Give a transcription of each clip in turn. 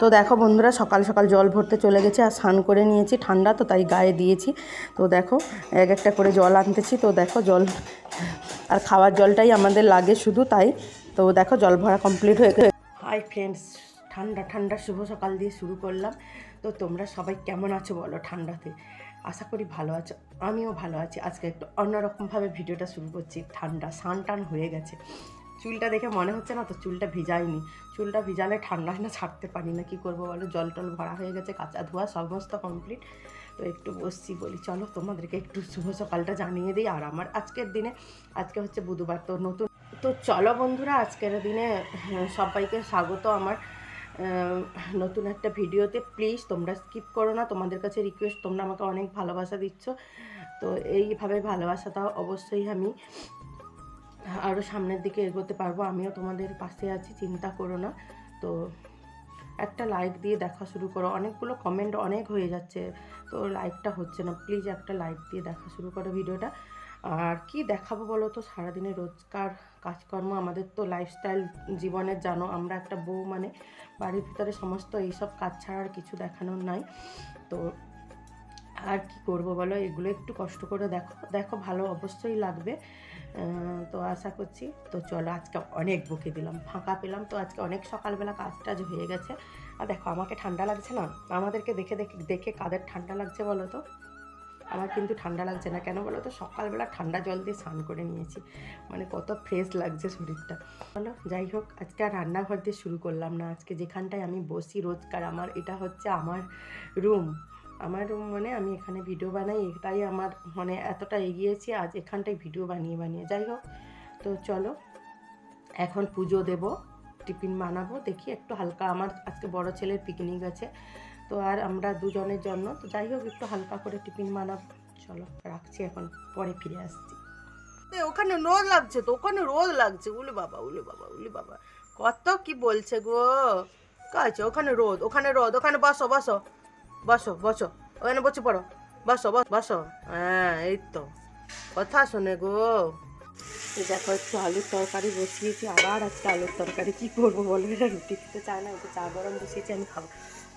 তো দেখো বন্ধুরা, সকাল সকাল জল ভরতে চলে গেছে আর স্নান করে নিয়েছি। ঠান্ডা তো তাই গায়ে দিয়েছি। তো দেখো, এক একটা করে জল আনতেছি। তো দেখো জল, আর খাওয়ার জলটাই আমাদের লাগে শুধু তাই। তো দেখো জল ভরা কমপ্লিট হয়ে গেছে। হাই ফ্রেন্ডস ঠান্ডা ঠান্ডা শুভ সকাল দিয়ে শুরু করলাম। তো তোমরা সবাই কেমন আছো বলো ঠান্ডাতে? আশা করি ভালো আছো, আমিও ভালো আছি। আজকে একটু অন্যরকমভাবে ভিডিওটা শুরু করছি। ঠান্ডা সান টান হয়ে গেছে। চুলটা দেখে মনে হচ্ছে না তো চুলটা ভিজাইনি। চুলটা ভিজালে ঠান্ডা না ছাড়তে পারি না কী করব বলো? জল টল ভরা হয়ে গেছে কাঁচা ধোয়া সমস্ত কমপ্লিট তো একটু বসছি বলি চলো তোমাদেরকে একটু শুভ সকালটা জানিয়ে দিই। আর আমার আজকের দিনে আজকে হচ্ছে বুধবার তো নতুন তো চলো বন্ধুরা আজকের দিনে হ্যাঁ, সবাইকে স্বাগত আমার নতুন একটা ভিডিওতে। প্লিজ তোমরা স্কিপ করো না তোমাদের কাছে রিকোয়েস্ট তোমরা আমাকে অনেক ভালোবাসা দিচ্ছ। তো এইভাবে ভালোবাসাটা অবশ্যই আমি আরও সামনের দিকে এগোতে পারব। আমিও তোমাদের পাশে আছি, চিন্তা করো না। তো একটা লাইক দিয়ে দেখা শুরু করো। অনেকগুলো কমেন্ট অনেক হয়ে যাচ্ছে। তো লাইকটা হচ্ছে না। প্লিজ একটা লাইক দিয়ে দেখা শুরু করো ভিডিওটা আর কি দেখাবো বলো তো? সারাদিনে রোজকার কাজকর্ম, আমাদের তো লাইফস্টাইল জীবনের জানো, আমরা একটা বউ মানে বাড়ির ভিতরে সমস্ত এইসব কাজ ছাড়া আর কিছু দেখানোর নাই। তো আর কি করব বলো? এগুলো একটু কষ্ট করে দেখো। দেখো, ভালো অবশ্যই লাগবে। তো আশা করছি। তো চলো আজকে অনেক বকে দিলাম, ফাঁকা পেলাম। তো আজকে অনেক সকালবেলা কাজ টাজ হয়ে গেছে। আর দেখো, আমাকে ঠান্ডা লাগছে না? আমাদেরকে দেখে দেখে দেখে কাদের ঠান্ডা লাগছে বলো তো? আমার কিন্তু ঠান্ডা লাগছে না। কেন বলো তো? সকালবেলা ঠান্ডা জল দিয়ে স্নান করে নিয়েছি। মানে কত ফ্রেশ লাগছে শরীরটা। বলো যাই হোক, আজকে আর রান্নাঘর দিয়ে শুরু করলাম না। আজকে যেখানটায় আমি বসি রোজকার, আমার এটা হচ্ছে আমার রুম আমার মানে আমি এখানে ভিডিও বানাই, এটাই আমার মানে এতটা এগিয়েছি, আজ এখানটায় ভিডিও বানিয়ে বানিয়ে। যাই হোক, তো চলো, এখন পুজো দেব, টিফিন বানাবো, দেখি একটু হালকা, আমার আজকে বড় ছেলের পিকনিক আছে, তো আর আমরা দুজনের জন্য, তো যাই হোক, একটু হালকা করে টিফিন বানাবো। চলো, রাখছি এখন, পরে ফিরে আসছি। ওখানে রোদ লাগছে তো, ওখানে রোদ লাগছে, উলে বাবা উলে বাবা উলে বাবা। কত কি বলছে গো? কাছে ওখানে রোদ ওখানে রোদ, ওখানে বসো বসো। বসো বসো। ওখানে বসে পড়ো। বসো বস বসো। হ্যাঁ এই তো। কথা শোনে গো। দেখো একটু আলুর তরকারি বসিয়েছি। আবার আজকে আলুর তরকারি কি করব বলো? এটা রুটি খেতে চায় না ওকে চা গরম বসিয়েছি আমি খাব।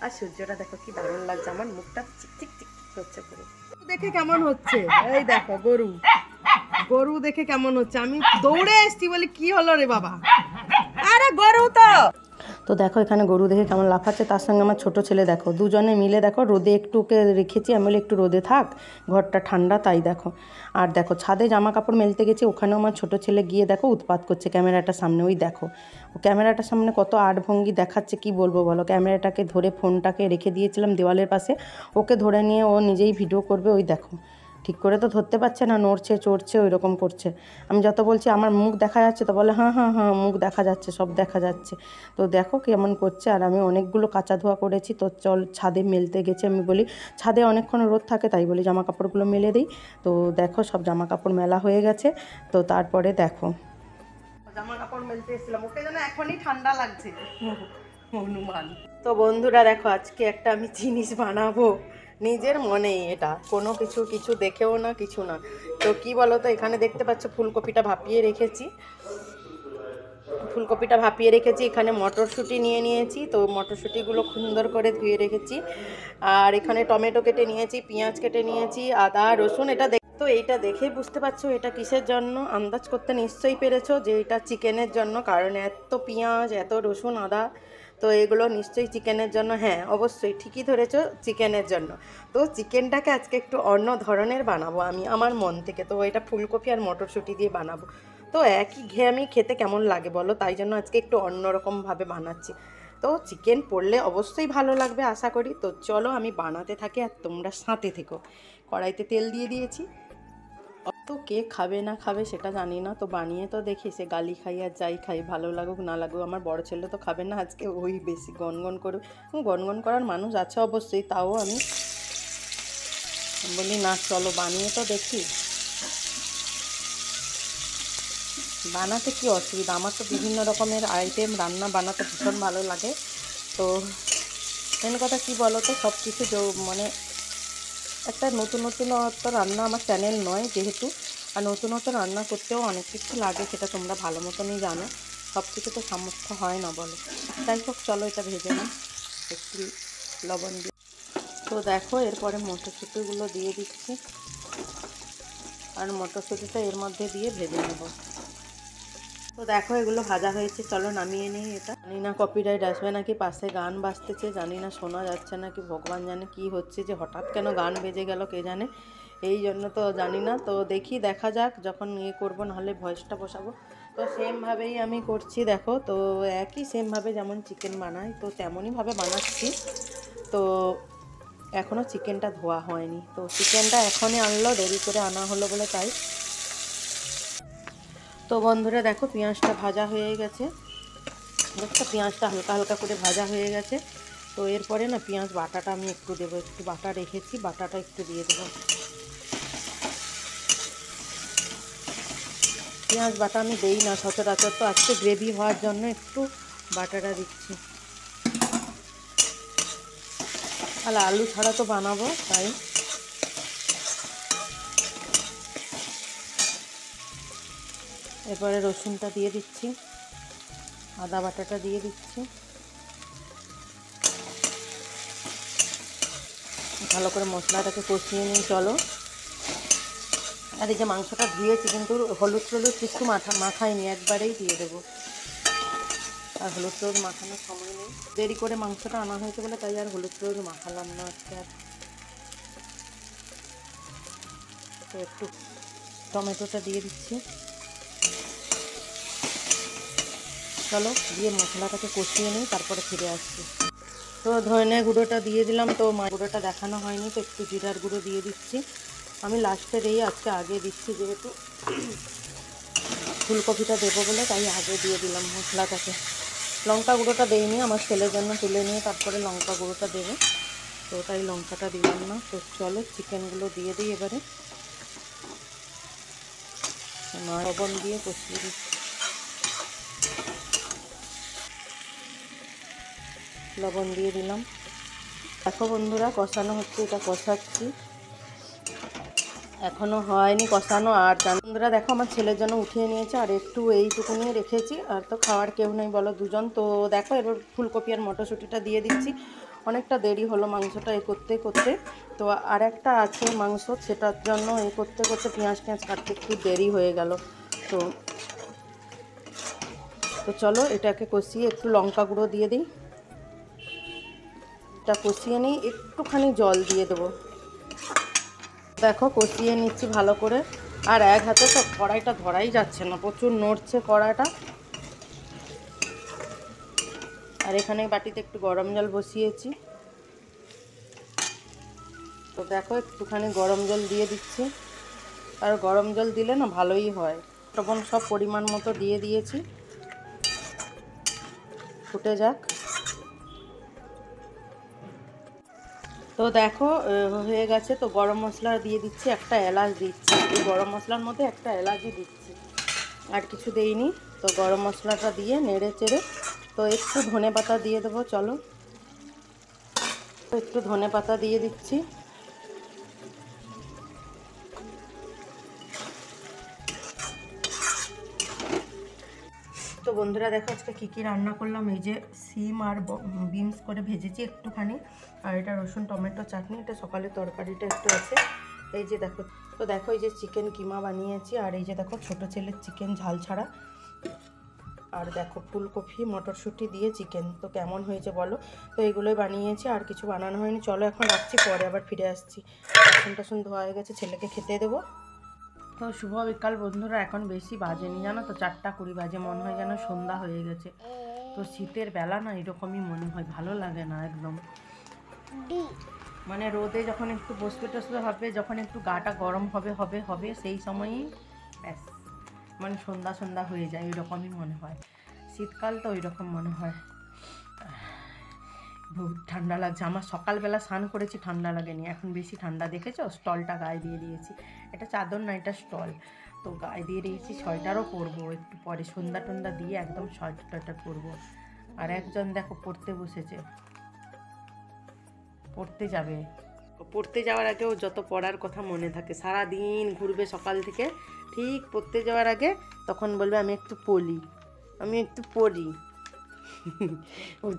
আর সূর্যটা দেখো কি দারুণ লাগছে। আমার মুখটা চিক চিক চিক করছে পুরো। দেখে কেমন হচ্ছে? এই দেখো গরু। গরু দেখে কেমন হচ্ছে? আমি দৌড়ে এসছি বলে কি হলো রে বাবা? আরে গরু তো! তো দেখো এখানে গরু দেখে কেমন লাফাচ্ছে, তার সঙ্গে আমার ছোট ছেলে দেখো। দুজনে মিলে দেখো রোদে একটু ওকে রেখেছি, আমি বলি একটু রোদে থাক, ঘরটা ঠান্ডা তাই দেখো। আর দেখো ছাদে জামা কাপড় মেলতে গেছি, ওখানেও আমার ছোট ছেলে গিয়ে দেখো উৎপাত করছে ক্যামেরাটার সামনে, ওই দেখো। ও ক্যামেরাটার সামনে কত আট ভঙ্গি দেখাচ্ছে, কি বলব বলো? ক্যামেরাটাকে ধরে ফোনটাকে রেখে দিয়েছিলাম দেওয়ালের পাশে, ওকে ধরে নিয়ে ও নিজেই ভিডিও করবে, ওই দেখো। ঠিক করে তো ধরতে পারছে না নড়ছে চড়ছে ওই রকম করছে। আমি যত বলছি আমার মুখ দেখা যাচ্ছে তো বলে হ্যাঁ হ্যাঁ হ্যাঁ মুখ দেখা যাচ্ছে সব দেখা যাচ্ছে। তো দেখো কেমন করছে আর আমি অনেকগুলো কাঁচা ধোয়া করেছি তো চল ছাদে মেলতে গেছি। আমি বলি ছাদে অনেকক্ষণ রোদ থাকে তাই বলি জামা কাপড়গুলো মেলে দিই। তো দেখো সব জামা কাপড় মেলা হয়ে গেছে তো তারপরে দেখো। জামা কাপড় মেলতে এসেছিলাম ওকে যেন এখনই ঠান্ডা লাগছে। হনুমান। তো বন্ধুরা দেখো আজকে একটা আমি জিনিস বানাবো। নিজের মনেই এটা। কোনো কিছু কিছু দেখেও না, কিছু না। তো কি বলো তো এখানে দেখতে পাচ্ছ ফুলকপিটা ভাপিয়ে রেখেছি। ফুলকপিটা ভাপিয়ে রেখেছি, এখানে মটরশুঁটি নিয়ে নিয়েছি। তো মটরশুঁটিগুলো সুন্দর করে ধুয়ে রেখেছি। আর এখানে টমেটো কেটে নিয়েছি, পেঁয়াজ কেটে নিয়েছি, আদা, রসুন, এটা দেখ তো এইটা দেখেই বুঝতে পারছ এটা কিসের জন্য? আন্দাজ করতে নিশ্চয়ই পেরেছ যে এটা চিকেনের জন্য, কারণ এত পেঁয়াজ, এত রসুন, আদা তো এগুলো নিশ্চয়ই চিকেনের জন্য হ্যাঁ অবশ্যই, ঠিকই ধরেছ চিকেনের জন্য। তো চিকেনটাকে আজকে একটু অন্য ধরনের বানাবো আমি, আমার মন থেকে। তো এটা ফুলকপি আর মটরশুঁটি দিয়ে বানাবো। তো একই ঘে আমি খেতে কেমন লাগে বলো? তাই জন্য আজকে একটু অন্যরকমভাবে বানাচ্ছি। তো চিকেন পড়লে অবশ্যই ভালো লাগবে, আশা করি। তো চলো আমি বানাতে থাকি আর তোমরা সাঁতে থেকো। কড়াইতে তেল দিয়ে দিয়েছি। তো কে খাবে না খাবে সেটা জানি না, তো বানিয়ে তো দেখি, সে গালি খাই আর যাই খাই, ভালো লাগুক না লাগুক, আমার বড় ছেলে তো খাবে না আজকে, ওই বেশি গনগন করবে গনগন করার মানুষ আছে অবশ্যই, তাও আমি বলি না, চলো বানিয়ে তো দেখি। বানাতে কি অসুবিধা? আমার তো বিভিন্ন রকমের আইটেম রান্না বানাতে ভীষণ ভালো লাগে, তো মেন কথা কী বলো তো সব কিছু মানে একটা নতুন নতুনত্ব রান্না আমার চ্যানেল নয় যেহেতু। আর নতুন নতুনত্ব রান্না করতেও অনেক কিছু লাগে, সেটা তোমরা ভালো মতনই জানো। সব কিছু তো সামর্থ্য হয় না বলো। যাই হোক, চলো এটা ভেজে নিই একটু লবণ দিয়ে। তো দেখো, এরপরে মটরশুঁটিগুলো দিয়ে দিচ্ছি। আর মটরশুঁটিটা এর মধ্যে দিয়ে ভেজে নেব। তো দেখো, এগুলো ভাজা হয়েছে। চলো নামিয়ে নিই এটা। জানি না কপিরাইট আসবে নাকি, পাশে গান বাজতেছে, জানি না শোনা যাচ্ছে নাকি, ভগবান জানে কি হচ্ছে যে হঠাৎ কেন গান বেজে গেল কে জানে। এই জন্য তো জানি না, তো দেখি, দেখা যাক, যখন ইয়ে করব, নাহলে ভয়েসটা বসাবো। তো সেমভাবেই আমি করছি, দেখো, তো একই সেমভাবে যেমন চিকেন বানাই, তো তেমনইভাবে বানাচ্ছি। তো এখনও চিকেনটা ধোয়া হয়নি। তো চিকেনটা এখনই আনলো, দেরি করে আনা হলো বলে তাই। তো বন্ধুরা দেখো পেঁয়াজটা ভাজা হয়ে গেছে। দেখছ পেঁয়াজটা হালকা হালকা করে ভাজা হয়ে গেছে। তো এরপরে না পেঁয়াজ বাটাটা আমি একটু দেবো, একটু বাটা রেখেছি, বাটাটা একটু দিয়ে দেবো। পেঁয়াজ বাটা আমি দেই না, সচরাচর তো আজকে গ্রেভি হওয়ার জন্য একটু বাটাটা দিচ্ছি। তাহলে আলু ছাড়া তো বানাবো, তাই। এরপরে রসুনটা দিয়ে দিচ্ছি। আদা বাটাটা দিয়ে দিচ্ছি। ভালো করে মশলাটাকে কষিয়ে নিই, চলো। আর এই যে মাংসটা ধুয়েছি, কিন্তু হলুদ টলুদ কিছু মাথা মাখাইনি, একবারেই দিয়ে দেবো। আর হলুদ টলুদ মাখানোর সময় নেই। দেরি করে মাংসটা আনা হয়েছে বলে তাই আর হলুদ টলুদ মাখালাম না আজকে আর। একটু টমেটোটা দিয়ে দিচ্ছি। চলো দিয়ে মশলাটাকে কষিয়ে নিই তারপরে ফিরে আসছি। তো ধনে গুঁড়োটা দিয়ে দিলাম, তো মা গুঁড়োটা দেখানো হয়নি, তো একটু জিরার গুঁড়ো দিয়ে দিচ্ছি। আমি লাস্টে দিই আজকে আগে দিচ্ছি যেহেতু ফুলকপিটা দেবো বলে, তাই আগে দিয়ে দিলাম মশলাটাকে। লঙ্কা গুঁড়োটা দেইনি, আমার ছেলের জন্য তুলে নিয়ে তারপরে লঙ্কা গুঁড়োটা দেবো। তো তাই লঙ্কাটা দিলাম না। তো চলো চিকেনগুলো দিয়ে দিই এবারে। মা লবণ দিয়ে কষিয়ে দিচ্ছি। লবণ দিয়ে দিলাম। দেখো বন্ধুরা, কষানো হচ্ছে, এটা কষাচ্ছি। এখনও হয়নি কষানো, আর বন্ধুরা, দেখো আমার ছেলের জন্য উঠিয়ে নিয়েছে, আর একটু এইটুকু নিয়ে রেখেছি, আর তো খাওয়ার কেউ নেই বলো দুজন। তো দেখো, এবার ফুলকপি আর মটরশুঁটিটা দিয়ে দিচ্ছি। অনেকটা দেরি হলো মাংসটা এ করতে করতে। তো আর একটা আছে মাংস, সেটার জন্য এ করতে করতে পেঁয়াজ পেঁয়াজ কাটতে একটু দেরি হয়ে গেল। তো তো চলো, এটাকে কষিয়ে একটু লঙ্কা গুঁড়ো দিয়ে দিই। এটা কষিয়ে নিই, একটুখানি জল দিয়ে দেবো। দেখো, কষিয়ে নিচ্ছি ভালো করে। আর এক হাতে তো কড়াইটা ধরাই যাচ্ছে না, প্রচুর নড়ছে কড়াইটা আর এখানে বাটিতে একটু গরম জল বসিয়েছি। তো দেখো, একটুখানি গরম জল দিয়ে দিচ্ছি। আর গরম জল দিলে না ভালোই হয়। তখন সব পরিমাণ মতো দিয়ে দিয়েছি। ফুটে যাক। তো দেখো হয়ে গেছে। তো গরম মশলা দিয়ে দিচ্ছি, একটা এলাচ দিচ্ছি। গরম মশলার মধ্যে একটা এলাচই দিচ্ছি। আর কিছু দেইনি। তো গরম মশলাটা দিয়ে নেড়ে চেড়ে, তো একটু ধনে পাতা দিয়ে দেবো, চলো। একটু ধনে পাতা দিয়ে দিচ্ছি। তো বন্ধুরা, দেখো আজকে কী কী রান্না করলাম? এই যে সিম আর বিনস করে ভেজেছি একটুখানি। আর এটা রসুন, টমেটো চাটনি, এটা সকালে তরকারিটা একটু আছে। এই যে দেখো, তো দেখো এই যে চিকেন কিমা বানিয়েছি, আর এই যে দেখো ছোটো ছেলের চিকেন ঝাল ছাড়া। আর দেখো ফুলকপি, মটরশুঁটি দিয়ে চিকেন, তো কেমন হয়েছে বলো? তো এগুলোই বানিয়েছি, আর কিছু বানানো হয়নি। চলো এখন রাখছি, পরে আবার ফিরে আসছি। বাসন টাসন ধোয়া হয়ে গেছে, ছেলেকে খেতে দেবো। তো শুভ বিকাল বন্ধুরা, এখন বেশি বাজেনি, জানো তো? চারটা কুড়ি বাজে, মনে হয় যেন সন্ধ্যা হয়ে গেছে। তো শীতের বেলা না এরকমই মনে হয়, ভালো লাগে না একদম। মানে রোদে যখন একটু বসবে টসবে হবে, যখন একটু গাটা গরম হবে হবে হবে, সেই সময়ই ব্যাস। মানে সন্ধ্যা সন্ধ্যা হয়ে যায় এরকমই মনে হয়। শীতকাল তো ওই রকম মনে হয়। বহুত ঠান্ডা লাগছে। আমার সকালবেলা স্নান করেছি, ঠান্ডা লাগেনি। এখন বেশি ঠান্ডা দেখেছ? স্টলটা গায়ে দিয়ে দিয়েছি। এটা চাদর না, এটা স্টল। তো গায়ে দিয়ে দিয়েছি, সোয়েটারও পরবো। একটু পরে সন্ধ্যা টন্দা দিয়ে একদম সোয়েটারটা পরবো। আর একজন দেখো পড়তে বসেছে। পড়তে যাবে। পড়তে যাওয়ার আগেও যত পড়ার কথা মনে থাকে সারা দিন ঘুরবে সকাল থেকে, ঠিক পড়তে যাওয়ার আগে তখন বলবে, আমি একটু পড়ি, আমি একটু পড়ি।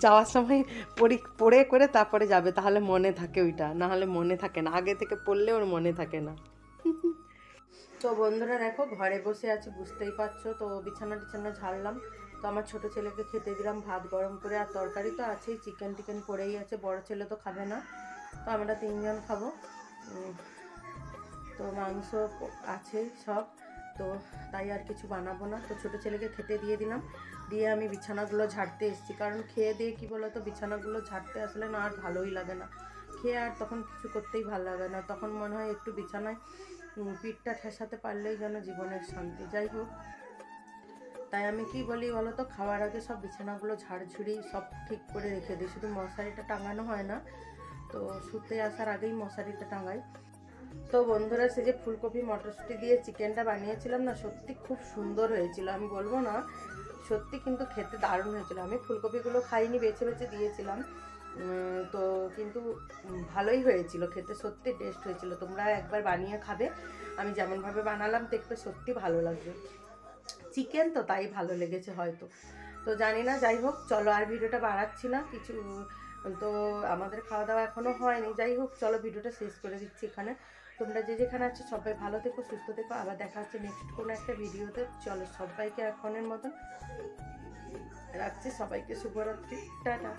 যাওয়ার সময় পড়ি, পড়ে করে তারপরে যাবে, তাহলে মনে থাকে ওইটা, না হলে মনে থাকে না, আগে থেকে পড়লে ওর মনে থাকে না। তো বন্ধুরা দেখো, ঘরে বসে আছি, বুঝতেই পারছ, তো বিছানা টিছানা ঝাড়লাম। তো আমার ছোট ছেলেকে খেতে দিলাম, ভাত গরম করে আর তরকারি তো আছেই চিকেন টিকেন পড়েই আছে, বড় ছেলে তো খাবে না। তো আমরা তিনজন খাব। তো মাংস আছে সব, তো তাই আর কিছু বানাবো না। তো ছোটো ছেলেকে খেতে দিয়ে দিলাম। দিয়ে আমি বিছানাগুলো ঝাড়তে এসেছি। কারণ খেয়ে দিয়ে কী বলো তো বিছানাগুলো ঝাড়তে আসলে না আর ভালোই লাগে না। খেয়ে আর তখন কিছু করতেই ভালো লাগে না। তখন মনে হয় একটু বিছানায় পিঠটা ঠেসাতে পারলেই যেন জীবনের শান্তি। যাই হোক তাই আমি কি বলি বলো তো খাওয়ার আগে সব বিছানাগুলো ঝাড়ঝুড়ি সব ঠিক করে রেখে দিই। শুধু মশারিটা টাঙানো হয় না, তো শুতে আসার আগেই মশারিটা টাঙাই। তো বন্ধুরা সে যে ফুলকপি, মটরশুঁটি দিয়ে চিকেনটা বানিয়েছিলাম না, সত্যি খুব সুন্দর হয়েছিল। আমি বলব না, সত্যি কিন্তু খেতে দারুণ হয়েছিল। আমি ফুলকপিগুলো খাইনি, বেছে বেছে দিয়েছিলাম। তো কিন্তু ভালোই হয়েছিল খেতে, সত্যি টেস্ট হয়েছিল। তোমরা একবার বানিয়ে খাবে। আমি যেমনভাবে বানালাম দেখবে সত্যি ভালো লাগবে। চিকেন তো তাই ভালো লেগেছে হয়তো। তো জানি না, যাই হোক, চলো আর ভিডিওটা বাড়াচ্ছি না কিছু, তো আমাদের খাওয়া দাওয়া এখনও হয়নি। যাই হোক, চলো ভিডিওটা শেষ করে দিচ্ছি এখানে। তোমরা যে যেখানে আছো সবাই ভালো থেকো, সুস্থ থেকো। আবার দেখা হচ্ছে নেক্সট কোনো একটা ভিডিওতে। চলো সবাইকে এখনের মতন রাখছি। সবাইকে শুভরাত্রি। টাটা।